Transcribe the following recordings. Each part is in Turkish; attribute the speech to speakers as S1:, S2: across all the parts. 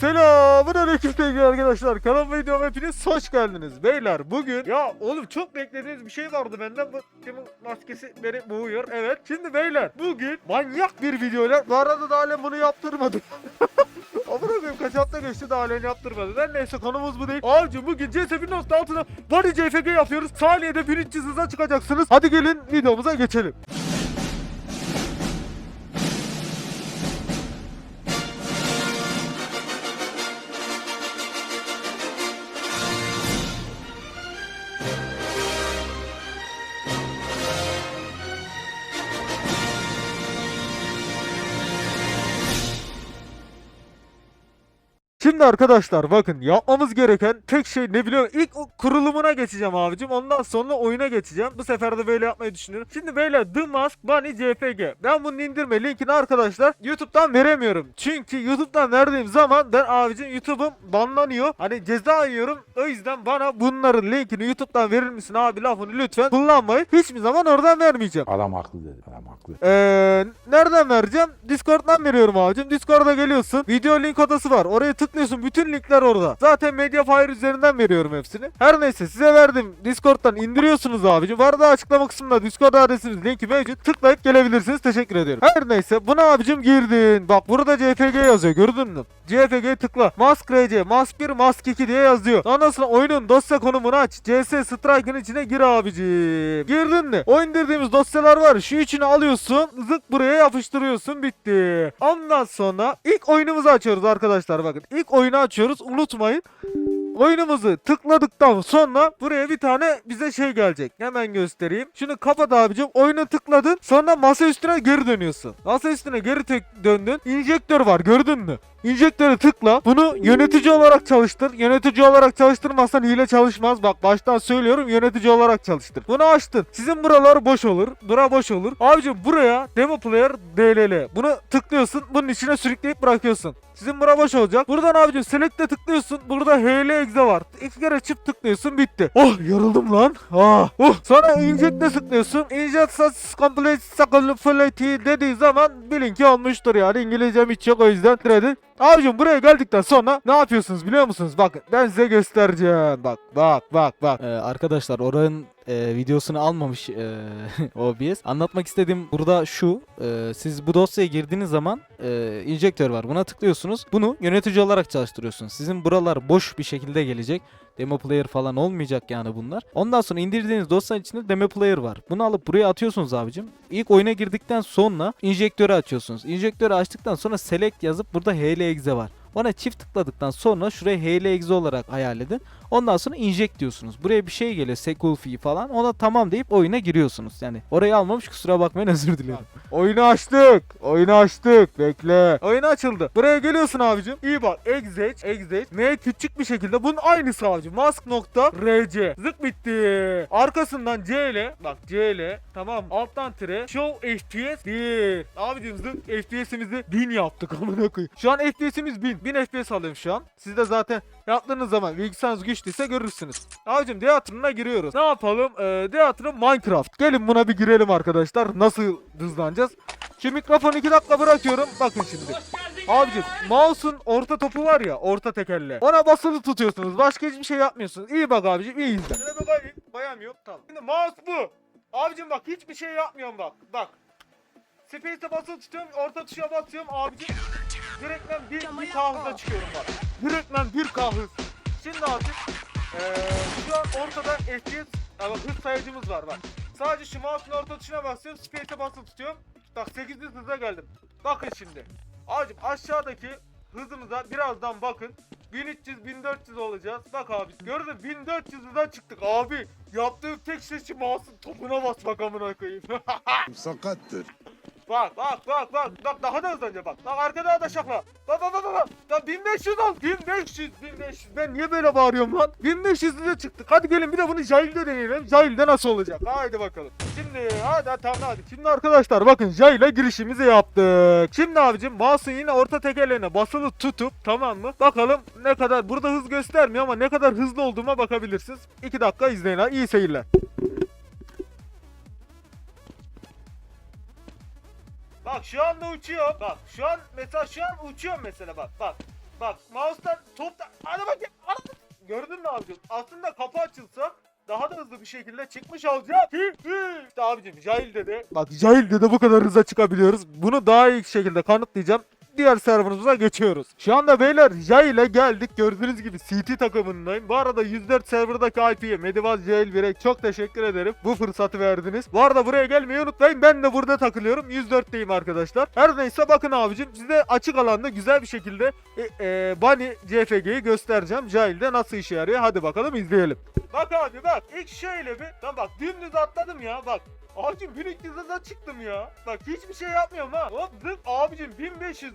S1: Selamun aleyküm sevgili arkadaşlar. Kanalıma videoma hepiniz hoş geldiniz. Beyler bugün ya oğlum çok beklediğiniz bir şey vardı benden. Bu kimin maskesi beni boğuyor. Evet. Şimdi beyler bugün manyak bir videoyla bu arada da halen bunu yaptırmadım. Amına koyayım kaç hafta geçti daha halen yaptırmadı. Ben neyse konumuz bu değil. Avcı bugün CS 1.6'da Body CFG yapıyoruz. Saniyede 1300 hıza çıkacaksınız. Hadi gelin videomuza geçelim. Şimdi arkadaşlar bakın yapmamız gereken tek şey ne biliyor musun? İlk kurulumuna geçeceğim abicim. Ondan sonra oyuna geçeceğim. Bu sefer de böyle yapmayı düşünüyorum. Şimdi beyler The Mask Bunny JPG. Ben bunu indirme linkini arkadaşlar YouTube'dan veremiyorum. Çünkü YouTube'dan verdiğim zaman ben abicim YouTube'um banlanıyor. Hani ceza yiyorum. O yüzden bana bunların linkini YouTube'dan verir misin abi lafını lütfen kullanmayın. Hiçbir zaman oradan vermeyeceğim.
S2: Adam haklı dedi. Adam haklı.
S1: Ee, nereden vereceğim? Discord'dan veriyorum abicim. Discord'a geliyorsun. Video link odası var. Oraya tıklıyorsun. Bütün linkler orada. Zaten Mediafire üzerinden veriyorum hepsini. Her neyse size verdim. Discord'dan indiriyorsunuz abicim. Var da açıklama kısmında Discord adresimiz linki mevcut. Tıklayıp gelebilirsiniz. Teşekkür ediyorum. Her neyse buna abicim girdin. Bak burada CFG yazıyor. Gördün mü? CFG tıkla. Mask RC, Mask 1, Mask 2 diye yazıyor. Ondan oyunun dosya konumunu aç. CS Strike'ın içine gir abicim. Girdin mi? O indirdiğimiz dosyalar var. Şu üçünü alıyorsun. Zık buraya yapıştırıyorsun. Bitti. Ondan sonra ilk oyunumuzu açıyoruz arkadaşlar. Bakın ilk oyunu açıyoruz. Unutmayın. Oyunumuzu tıkladıktan sonra buraya bir tane bize şey gelecek. Hemen göstereyim. Şunu kapat abicim. Oyunu tıkladın. Sonra masa üstüne geri dönüyorsun. Masa üstüne geri döndün. İnjektör var gördün mü? İnjektöre tıkla. Bunu yönetici olarak çalıştır. Yönetici olarak çalıştırmazsan hile çalışmaz. Bak baştan söylüyorum yönetici olarak çalıştır. Bunu açtın. Sizin buralar boş olur. Bura boş olur. Abicim buraya demo player DLL. Bunu tıklıyorsun. Bunun içine sürükleyip bırakıyorsun. Sizin bura boş olacak. Buradan abicim select'e tıklıyorsun. Burada HL exe var. İki kere çift tıklıyorsun bitti. Oh yoruldum lan. Ah. Oh. Sonra inject'e tıklıyorsun. Inject complete successfully dediği zaman bilin ki olmuştur yani. İngilizcem hiç yok o yüzden kredi. Abicim buraya geldikten sonra ne yapıyorsunuz biliyor musunuz? Bakın ben size göstereceğim. Bak bak bak bak.
S3: Ee, arkadaşlar oranın e, videosunu almamış e, OBS. Anlatmak istediğim burada şu. e, siz bu dosyaya girdiğiniz zaman e, injektör var. Buna tıklıyorsunuz. Bunu yönetici olarak çalıştırıyorsunuz. Sizin buralar boş bir şekilde gelecek. Demo player falan olmayacak yani bunlar. Ondan sonra indirdiğiniz dosyanın içinde demo player var. Bunu alıp buraya atıyorsunuz abicim. İlk oyuna girdikten sonra injektörü açıyorsunuz. Injektörü açtıktan sonra select yazıp burada HL exe var. Ona çift tıkladıktan sonra şuraya HL exe olarak hayal edin. Ondan sonra inject diyorsunuz. Buraya bir şey geliyor. Fee falan. Ona tamam deyip oyuna giriyorsunuz. Yani orayı almamış kusura bakmayın özür dilerim.
S1: Oyunu açtık. Oyunu açtık. Bekle. Oyunu açıldı. Buraya geliyorsun abicim. İyi bak. Exit. Exit. M küçük bir şekilde. Bunun aynısı abicim. Mask nokta RC. Zık bitti. Arkasından CL. Bak CL. Tamam. Alttan tire. Show FPS 1. Abicim zık FPS'imizi 1000 yaptık amına koyayım. Şu an FPS'imiz 1000. 1000 FPS alıyorum şu an. Siz de zaten yaptığınız zaman bilgisayarınız güçlüyse görürsünüz. Abicim Deatrın'a giriyoruz. Ne yapalım? Ee, Deatrın Minecraft. Gelin buna bir girelim arkadaşlar. Nasıl hızlanacağız? Şu mikrofonu 2 dakika bırakıyorum. Bakın şimdi. Abicim mouse'un orta topu var ya orta tekerle. Ona basılı tutuyorsunuz. Başka hiçbir şey yapmıyorsunuz. İyi bak abicim iyi izle. Şöyle bir bayayım. Bayamıyorum. Tamam. Şimdi mouse bu. Abicim bak hiçbir şey yapmıyorum bak. Bak. Space'e basılı tutuyorum. Orta tuşa basıyorum abicim. Direktmen bir, bir kahıza çıkıyorum bak. Direktmen bir kahız. Şimdi artık eee şu an ortada FPS ama hız sayacımız var bak. Sadece şu mouse'un orta tuşuna basıyorum. Space'e basılı tutuyorum. Bak 800 hıza geldim. Bakın şimdi. Abicim aşağıdaki hızımıza birazdan bakın. 1300 1400 olacağız. Bak abi gördün mü? 1400 hıza çıktık abi. Yaptığım tek şey şu mouse'un topuna basmak amına koyayım.
S4: Sakattır.
S1: Bak bak bak bak. Bak daha da hızlanacak bak. Bak arkada da şakla. Bak bak bak bak. Lan 1500 al. 1500 1500. Ben niye böyle bağırıyorum lan? 1500 lira çıktık. Hadi gelin bir de bunu Jail'de deneyelim. Jail'de nasıl olacak? Haydi bakalım. Şimdi hadi tamam hadi. Şimdi arkadaşlar bakın Jail'e girişimizi yaptık. Şimdi abicim mouse'un yine orta tekerleğine basılı tutup tamam mı? Bakalım ne kadar burada hız göstermiyor ama ne kadar hızlı olduğuma bakabilirsiniz. 2 dakika izleyin ha. İyi seyirler. Bak şu anda uçuyor. Bak şu an mesela şu an uçuyorum mesela bak bak. Bak mouse'dan topta hadi bakayım. Hadi. Gördün mü abicim? Aslında kapı açılsa daha da hızlı bir şekilde çıkmış olacak. İşte abicim Jail'de de bak Jail'de de bu kadar hıza çıkabiliyoruz. Bunu daha iyi şekilde kanıtlayacağım. Diğer serverımıza geçiyoruz. Şu anda beyler Jail'e geldik. Gördüğünüz gibi CT takımındayım. Bu arada 104 serverdaki IP'ye Medieval Jail Break çok teşekkür ederim. Bu fırsatı verdiniz. Bu arada buraya gelmeyi unutmayın. Ben de burada takılıyorum. 104'teyim arkadaşlar. Her neyse bakın abicim size açık alanda güzel bir şekilde e, e, Bunny CFG'yi göstereceğim. Jail'de nasıl işe yarıyor. Hadi bakalım izleyelim. Bak abi bak ilk şöyle bir. Lan bak dümdüz atladım ya bak. Abicim 1300'e çıktım ya. Bak hiçbir şey yapmıyorum ha. Hop zıp abicim 1500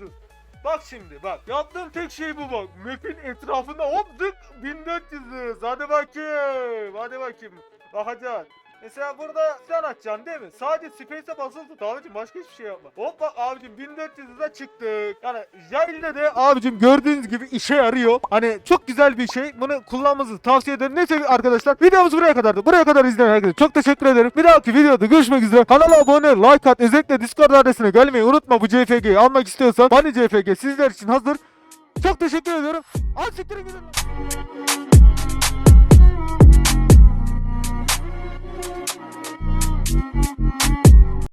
S1: Bak şimdi bak. Yaptığım tek şey bu bak. Map'in etrafında hop zıp 1400 Hadi bakayım. Hadi bakayım. Bakacağız. Mesela burada sen açacaksın değil mi? Sadece space'e basılı tut abicim başka hiçbir şey yapma. Hop bak abicim 1400'e çıktık. Yani Jail'de de abicim gördüğünüz gibi işe yarıyor. Hani çok güzel bir şey. Bunu kullanmanızı tavsiye ederim. Neyse arkadaşlar videomuz buraya kadardı. Buraya kadar izleyen herkese çok teşekkür ederim. Bir dahaki videoda görüşmek üzere. Kanala abone, like at, özellikle Discord adresine gelmeyi unutma bu CFG'yi almak istiyorsan. Bunny CFG sizler için hazır. Çok teşekkür ediyorum. Al siktirin gidin. Música